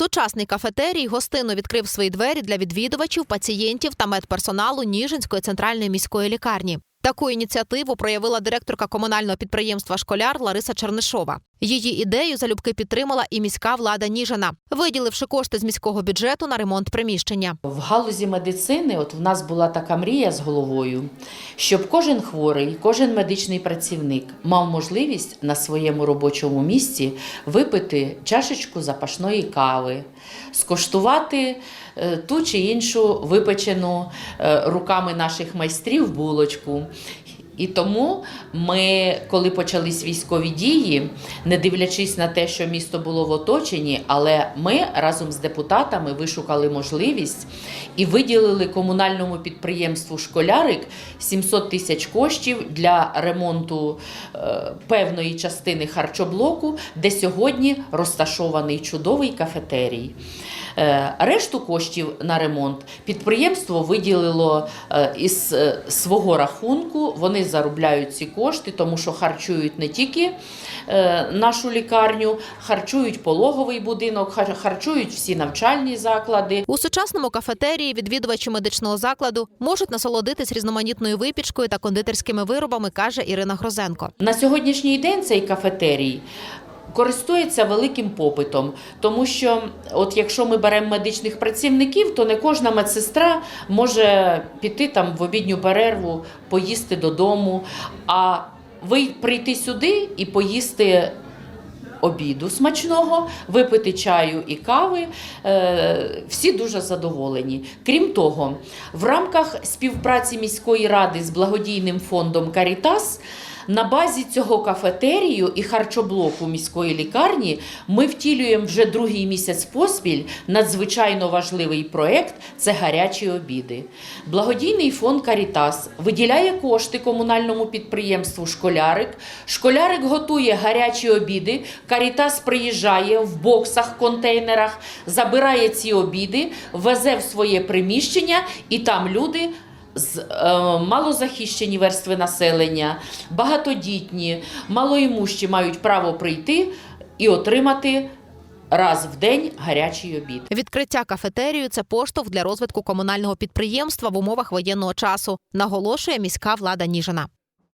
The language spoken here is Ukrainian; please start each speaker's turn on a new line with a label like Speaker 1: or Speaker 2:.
Speaker 1: Сучасний кафетерій гостину відкрив свої двері для відвідувачів, пацієнтів та медперсоналу Ніжинської центральної міської лікарні. Таку ініціативу проявила директорка комунального підприємства Школяр Лариса Чернишова. Її ідею залюбки підтримала і міська влада Ніжина, виділивши кошти з міського бюджету на ремонт приміщення.
Speaker 2: В галузі медицини, от в нас була така мрія з головою, щоб кожен хворий, кожен медичний працівник мав можливість на своєму робочому місці випити чашечку запашної кави, скоштувати е, ту чи іншу випечену е, руками наших майстрів булочку. І тому ми, коли почались військові дії, не дивлячись на те, що місто було в оточенні, але ми разом з депутатами вишукали можливість і виділили комунальному підприємству Школярик 700 тисяч коштів для ремонту е, певної частини харчоблоку, де сьогодні розташований чудовий кафетерій. Е, Решту коштів на ремонт підприємство виділило е, із е, свого рахунку. Вони заробляють ці кошти, тому що харчують не тільки нашу лікарню, харчують пологовий будинок, хар- харчують всі навчальні заклади.
Speaker 1: У сучасному кафетерії відвідувачі медичного закладу можуть насолодитись різноманітною випічкою та кондитерськими виробами, каже Ірина Грозенко.
Speaker 2: На сьогоднішній день цей кафетерій користується великим попитом, тому що, от якщо ми беремо медичних працівників, то не кожна медсестра може піти там в обідню перерву, поїсти додому, а ви прийти сюди і поїсти. Обіду смачного, випити чаю і кави. Е, всі дуже задоволені. Крім того, в рамках співпраці міської ради з благодійним фондом Карітас на базі цього кафетерію і харчоблоку міської лікарні ми втілюємо вже другий місяць поспіль надзвичайно важливий проект це гарячі обіди. Благодійний фонд Карітас виділяє кошти комунальному підприємству Школярик. Школярик готує гарячі обіди. Карітас приїжджає в боксах, контейнерах, забирає ці обіди, везе в своє приміщення, і там люди з е, малозахищені верстви населення, багатодітні, малоімущі мають право прийти і отримати раз в день гарячий обід.
Speaker 1: Відкриття кафетерію це поштовх для розвитку комунального підприємства в умовах воєнного часу, наголошує міська влада Ніжина.